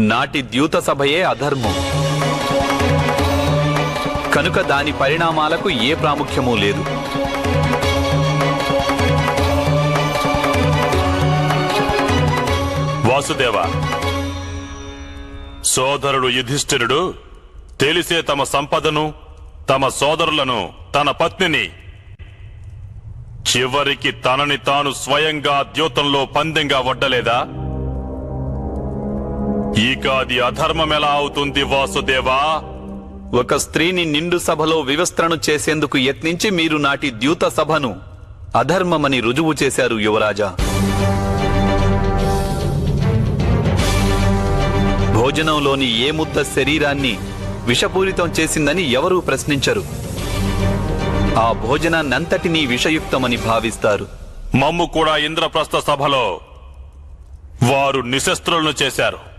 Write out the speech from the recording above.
నాటి ద్యూత సభయే అధర్మం. కనుక దాని పరిణామాలకు ఏ ప్రాముఖ్యమూ లేదు. వాసుదేవ సోదరుడు యుధిష్ఠిరుడు తెలిసే తమ సంపదను తమ సోదరులను తన పత్నిని చివరికి తనని తాను స్వయంగా ద్యూతంలో పందెంగా వడ్డలేదా? ఇక అది అధర్మం ఎలా అవుతుంది వాసుదేవా? ఒక స్త్రీని నిండు సభలో వివస్త్రను చేసేందుకు యత్నించి మీరు నాటి ద్యూత సభను అధర్మమని రుజువు చేశారు యువరాజా. భోజనంలోని ఏ ముద్ద శరీరాన్ని విషపూరితం చేసిందని ఎవరూ ప్రశ్నించరు. ఆ భోజనాన్నంతటినీ విషయుక్తమని భావిస్తారు. మమ్ము కూడా ఇంద్రప్రస్థ సభలో వారు నిశస్త్రులను చేశారు.